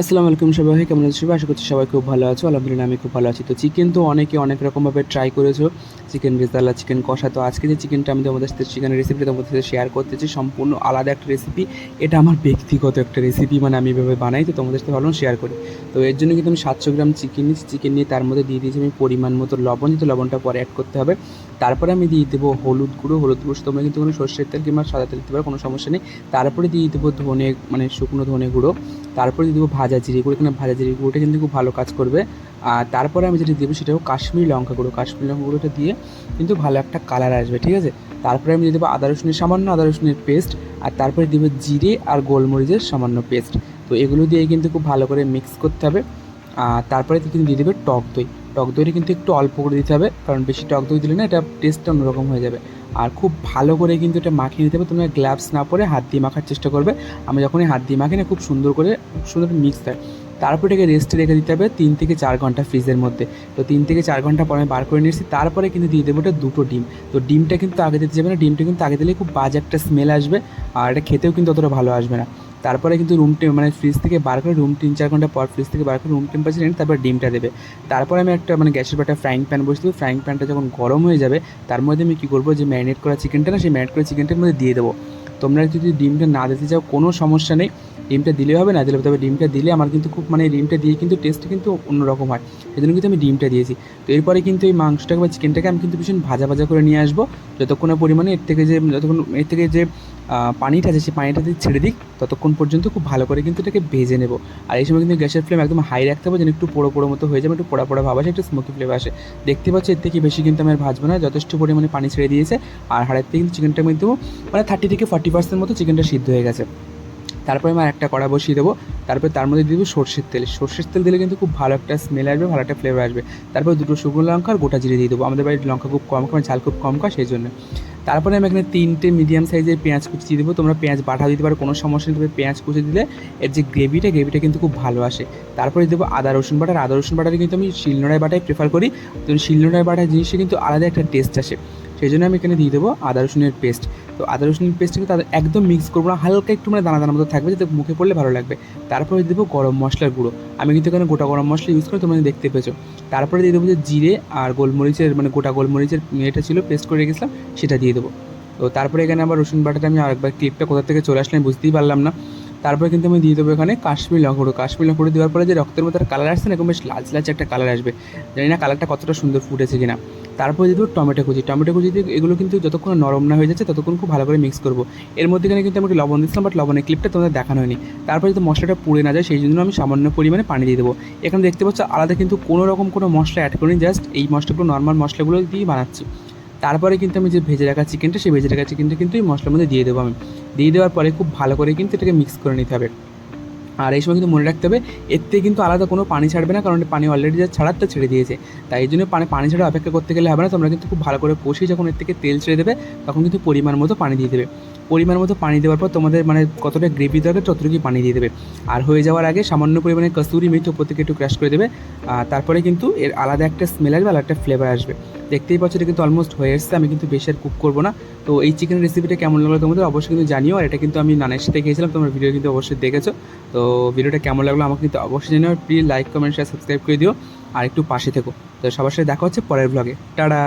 আসসালামু আলাইকুম সবাই কেমন আছো? সবাই আশা করছি সবাই খুব ভালো আছো। আলহামদুলিল্লাহ, আমি খুব ভালো আছি। তো চিকেন তো অনেকে অনেক রকমভাবে ট্রাই করেছ। চিকেন রেজালা চিকেন কষা। তো আজকে যে চিকেনটা আমি তোমাদের সাথে চিকেনের রেসিপিটা তোমাদের সাথে শেয়ার করতেছি সম্পূর্ণ আলাদা একটা রেসিপি এটা আমার ব্যক্তিগত একটা রেসিপি মানে আমি এভাবে বানাই, তো তোমাদের সাথে ভালো শেয়ার করি। তো এর জন্য কিন্তু আমি সাতশো গ্রাম চিকেন নিচ্ছি চিকেন নিয়ে তার মধ্যে দিয়ে দিয়েছি আমি পরিমাণ মতো লবণ। যেহেতু লবণটা পরে অ্যাড করতে হবে, তারপরে আমি দিয়ে দেবো হলুদ গুঁড়ো। হলুদ গুঁড়ো তোমরা কিন্তু কোনো সর্ষের তেল কিংবা সাদা তেল দিতে পারো, কোনো সমস্যা নেই। তারপরে দিয়ে দেবো ধনে মানে শুকনো ধনে গুঁড়ো। তারপরে দিয়ে দেবো ভাজা জিরে গুঁড়ো, এখানে ভাজা জিরে গুঁড়োটা কিন্তু খুব ভালো কাজ করবে। আর তারপরে আমি যেটা দেবো সেটা হলো কাশ্মীরি লঙ্কা গুঁড়ো। কাশ্মীরি লঙ্কা গুঁড়োটা দিয়ে কিন্তু ভালো একটা কালার আসবে, ঠিক আছে? তারপরে আমি দিয়ে দেবো আদা, রসুনের সামান্য আদা, রসুনের পেস্ট। আর তারপরে দেবো জিরে আর গোলমরিচের সামান্য পেস্ট। তো এগুলো দিয়ে কিন্তু খুব ভালো করে মিক্স করতে হবে। আর তারপরে কিন্তু দিয়ে দেবে টক দই। টক দইটা কিন্তু একটু অল্প করে দিতে হবে, কারণ বেশি টক দই দিলে না এটা টেস্টটা অন্যরকম হয়ে যাবে। আর খুব ভালো করে কিন্তু এটা মাখিয়ে নিতে হবে, তোমরা গ্লাভস না পরে হাত দিয়ে মাখার চেষ্টা করবে। আমি যখনই হাত দিয়ে মাখি না, খুব সুন্দর করে সুন্দর মিক্স হয় তারপর এটাকে রেস্টে রেখে দিতে হবে তিন থেকে চার ঘণ্টা ফ্রিজের মধ্যে। তো তিন থেকে চার ঘণ্টা পরে আমি বার করে নিয়েছি তারপরে কিন্তু দিয়ে দেবো ওটা দুটো ডিম। তো ডিমটা কিন্তু আগে দিতে যাবে না, ডিমটা কিন্তু আগে দিলে খুব বাজে একটা স্মেল আসবে, আর এটা খেতেও কিন্তু অতটা ভালো আসবে না। তারপরে কিন্তু রুম টেম মানে ফ্রিজ থেকে বার করে রুম তিন চার ঘণ্টা পর ফ্রিজ থেকে বার করে রুম টেম্পারেচার এনে তারপর ডিমটা দেবে। তারপরে আমি একটা মানে গ্যাসের একটা ফ্রাইং প্যান বসে দেবো। ফ্রাইং প্যানটা যখন গরম হয়ে যাবে, তার মধ্যে আমি কী করব? যে ম্যারিনেট করা চিকেনটা না, সেই ম্যারিনেট করা চিকেনটার মধ্যে দিয়ে দেবো। তোমরা যদি ডিমটা না দিতে চাও, কোনো সমস্যা নেই। ডিমটা দিলে হবে না দিলে তবে ডিমটা দিলে আমার কিন্তু খুব মানে ডিমটা দিয়ে কিন্তু টেস্ট কিন্তু অন্যরকম হয়। এই জন্য কিন্তু আমি ডিমটা দিয়েছি। তো এরপরে কিন্তু এই মাংসটাকে বা চিকেনটাকে আমি কিন্তু ভীষণ ভাজা ভাজা করে নিয়ে আসব। যতক্ষণ পরিমাণে এর থেকে যে, যতক্ষণ এর থেকে যে পানিটা আছে, সেই পানিটা দিয়ে ছেড়ে দিক ততক্ষণ পর্যন্ত খুব ভালো করে কিন্তু এটাকে ভেজে নেব। আর এই সময় কিন্তু গ্যাসের ফ্লেম একদম হাই রাখতে হবে, যেন একটু পোড়ো পোড়ো মতো হয়ে যাবে একটু পোড়া পোড়া ভাব আসে, একটু স্মোকি ফ্লেভার আসে। দেখতে পাচ্ছি এর থেকে বেশি কিন্তু আমি আর ভাজবো না, যথেষ্ট পরিমাণে পানি ছেড়ে দিয়েছে। আর হাড়ের থেকে কিন্তু চিকেনটা কিন্তু মানে থার্টি থেকে ফর্টি পার্সেন্ট মতো চিকেনটা সিদ্ধ হয়ে গেছে। তারপরে আমি আর একটা কড়া বসিয়ে দেবো। তারপরে তার মধ্যে দিয়ে দেবো সর্ষের তেল। সর্ষের তেল দিলে কিন্তু খুব ভালো একটা স্মেল আসবে, ভালো একটা ফ্লেভার আসবে। তারপর দুটো শুকনো লঙ্কা আর গোটা জিরে দিয়ে দেবো। আমাদের বাড়ির লঙ্কা খুব কম খায় ঝাল খুব কম খায়, সেই জন্য। তারপরে আমি এখানে তিনটে মিডিয়াম সাইজের পেঁয়াজ কুচি দেবো। তোমরা পেঁয়াজ বাটা দিতে পারো, কোনো সমস্যা নেই। তবে পেঁয়াজ কুচি দিলে এর যে গ্রেভিটা গ্রেভিটা কিন্তু খুব ভালো আসে। তারপরে দেবো আদা, রসুন বাটার আদা, রসুন বাটারে কিন্তু আমি শিলনোড়ায় বাটাই প্রেফার করি। তো শিলনোড়ায় বাটার জিনিসে কিন্তু আলাদা একটা টেস্ট আসে। সেই জন্য আমি এখানে দিয়ে দেবো আদা রসুনের পেস্ট তো আদা রসুনের পেস্ট কিন্তু তাদের একদম মিক্স করব না, হালকা একটু মানে দানা দানা মতো থাকবে, যাতে মুখে পড়লে ভালো লাগবে। তারপরে দেবো গরম মশলার গুঁড়ো। আমি কিন্তু এখানে গোটা গরম মশলা ইউজ করে, তোমরা দেখতে পেয়েছ। তারপরে দিয়ে দেবো যে জিরে আর গোলমরিচের মানে গোটা গোলমরিচের এটা ছিল পেস্ট করে রেখেছিলাম, সেটা দিয়ে দেবো। তো তারপরে এখানে আবার রসুন বাটাটা আমি আরেকবার ক্লিপটা কোথা থেকে চলে আসলে আমি বুঝতেই পারলাম না। তারপরে কিন্তু আমি দিয়ে দেবো এখানে কাশ্মীর লঙ্কা গুঁড়ো কাশ্মীর লঙ্কা গুঁড়ো দেওয়ার পরে যে রক্তের মধ্যে কালার আসছে না, এরকম বেশ লাল লালচে একটা কালার আসবে। জানি না কালারটা কতটা সুন্দর ফুটেছে কিনা। তারপরে দিয়ে দেবো টমেটো কুচি। টমেটো কুচি দিয়ে এগুলো কিন্তু যতক্ষণ নরম না হয়ে যাচ্ছে, ততক্ষণ খুব ভালো করে মিক্স করব। এর মধ্যেখানে কিন্তু আমি একটু লবণ দিচ্ছিলাম বাট লবণের ক্লিপটা তোমাদের দেখানো হয়নি। তারপরে যদি মশলাটা পুড়ে না যায়, সেই জন্য আমি সামান্য পরিমাণে পানি দিয়ে দেবো। এখানে দেখতে পাচ্ছ আলাদা কিন্তু কোনো রকম কোনো মশলা অ্যাড করিনি জাস্ট এই মশলাগুলো নর্মাল মশলাগুলো দিয়েই বানাচ্ছি। তারপরে কিন্তু আমি যে ভেজে রাখা চিকেনটা, সেই ভেজে রাখা চিকেনটা কিন্তু এই মশলার মধ্যে দিয়ে দেবো আমি। দিয়ে দেওয়ার পরে খুব ভালো করে কিন্তু এটাকে মিক্স করে নিতে হবে। আর এই সময় কিন্তু মনে রাখতে হবে, এর থেকে কিন্তু আলাদা কোনো পানি ছাড়বে না, কারণ পানি অলরেডি যা ছাড়ার তা ছেড়ে দিয়েছে। তাই এই জন্য পানি পানি ছাড়া অপেক্ষা করতে গেলে হবে না, তোমরা কিন্তু খুব ভালো করে কষিয়ে যখন এর থেকে তেল ছেড়ে দেবে, তখন কিন্তু পরিমাণ মতো পানি দিয়ে দেবে। পরিমাণ মতো পানি দেওয়ার পর তোমাদের মানে কতটা গ্রেভি দরকার ততটুকুই পানি দিয়ে দেবে। আর হয়ে যাওয়ার আগে সামান্য পরিমাণে কসুরি মেথি উপর থেকে একটু ক্র্যাশ করে দেবে তারপরে কিন্তু এর আলাদা একটা স্মেল আসবে, আলাদা একটা ফ্লেভার আসবে। দেখতেই পাচ্ছ এটা কিন্তু অলমোস্ট হয়ে এসছে, আমি কিন্তু বেশি আর কুক করব না। তো এই চিকেন রেসিপিটা কেমন লাগল তোমাদের অবশ্যই কিন্তু জানিও, আর এটা কিন্তু আমি নানের সাথে খেয়েছিলাম, তোমার ভিডিও কিন্তু অবশ্যই দেখেছ। তো ভিডিওটা কেমন লাগল আমাকে কিন্তু অবশ্যই জানিও please like comment share subscribe করে দিও, আর একটু পাশে থেকো। তো সবার সাথে দেখা হচ্ছে পরের ব্লগে টাটা!